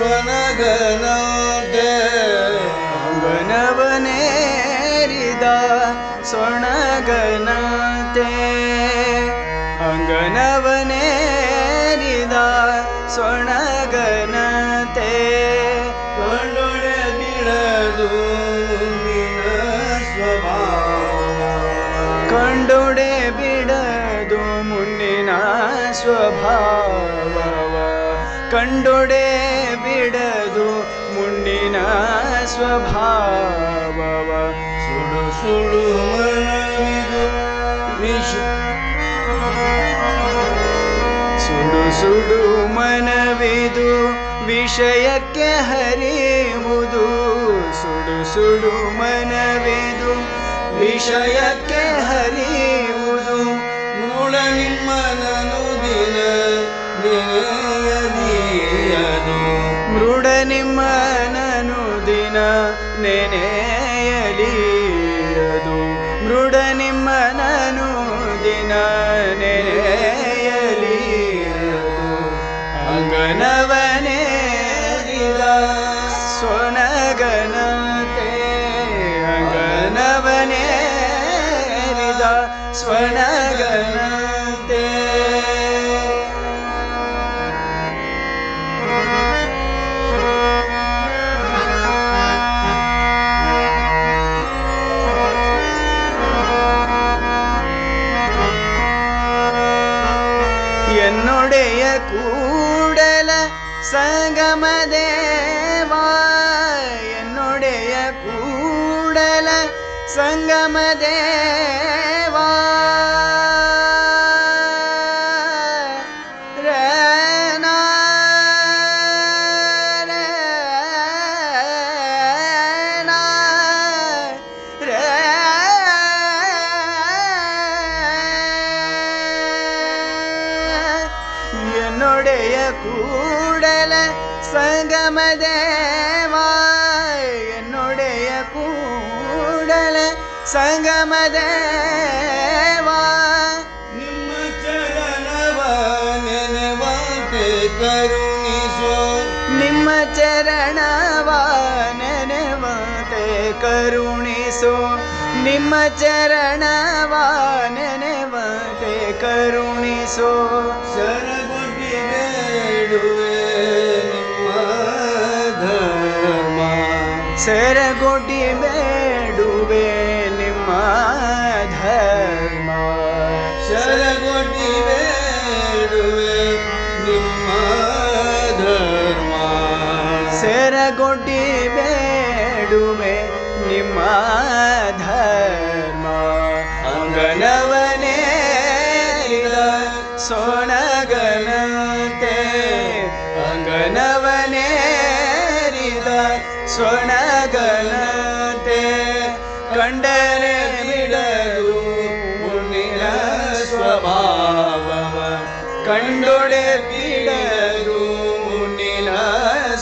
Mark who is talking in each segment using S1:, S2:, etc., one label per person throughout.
S1: ಸ್ವನಗನತೆ.
S2: ಅಂಗನವನೇರಿದ ಸೊಣಗನತೆ ಅಂಗನವನೇರಿದ ಸ್ವಣಗನತೆ
S1: ಕಂಡೊಡೆ ಸ್ವಭಾವ.
S2: ಕಂಡುಡೆ ಬಿಡದು ಮುನ್ನಿನ ಸ್ವಭಾವ. ಕಂಡುಡೆ ಬಿಡದು ಮುಂಡಿನ ಸ್ವಭಾವವ.
S1: ಸುಡು ಸುಡು ವಿಷ.
S2: ಸುಡು ಸುಡು ಮನವಿದು ವಿಷಯಕ್ಕೆ ಹರಿಯುವುದು. ಸುಡು ಸುಡು ಮನವಿದು ವಿಷಯಕ್ಕೆ ಹರಿಯುವುದು.
S1: ಮೂಲ ನಿಮ್ಮನನು
S2: ನೆನೆಯಲಿಯದು ಮೃಡ ನಿಮ್ಮನನು ದಿನ ನೆನೆಯಲಿಯದು ಅಂಗನವನೇರಿದ ಸ್ವನಗನತೆ. ಅಂಗನವನೇ ಸ್ವನಗನತೆ. என்னுடைய கூடல சங்கமதேவா என்னுடைய கூடல சங்கமதேவா. ನೊಡೆಯ ಕೂಡಲ ಸಂಗಮದೇವಾ ನೊಡೆಯ ಕೂಡಲ ಸಂಗಮದೇವಾ
S1: ನಿಮ್ಮ ಚರಣವ ನೆನವಂತೆ ಕರುಣಿಸೋ.
S2: ನಿಮ್ಮ ಚರಣವ ನೆನವಂತೆ ಕರುಣಿಸೋ. ನಿಮ್ಮ ಚರಣವ ನೆನವಂತೆ ಕರುಣಿಸೋ.
S1: ಶರಣ ಬೇಡುವೆ ನಿಮ್ಮ ಧರ್ಮ.
S2: ಸೆರಗೊಡ್ಡಿ ಬೇಡುವೆ ನಿಮ್ಮ ಧರ್ಮ.
S1: ಶರಗೊಡ್ಡಿ ಬೇಡುವೆ ನಿಮ್ಮ ಧರ್ಮ.
S2: ಸೆರಗೊಡ್ಡಿ ಬೇಡುವೆ ನಿಮ್ಮ ಧರ್ಮ. ಅಂಗನವನೇರಿದ ಅಂಗನವನೇರಿದ ಸೊಣಗನತೆ ಕಂಡರೆ ಬಿಡಲು ಮುನ್ನಿನ ಸ್ವಭಾವವ ಕಂಡೊಡೆ ಬಿಡಲು ಮುನ್ನಿನ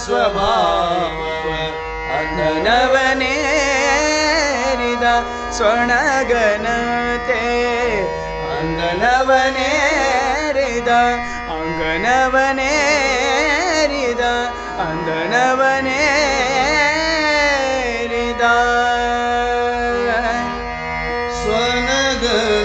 S2: ಸ್ವಭಾವವ ಅಂಗನವನೇರಿದ ಸ್ವಣಗನತೆ ಅಂಗನವನೇರಿದ ಅಂಗನವನೇರಿದ
S1: the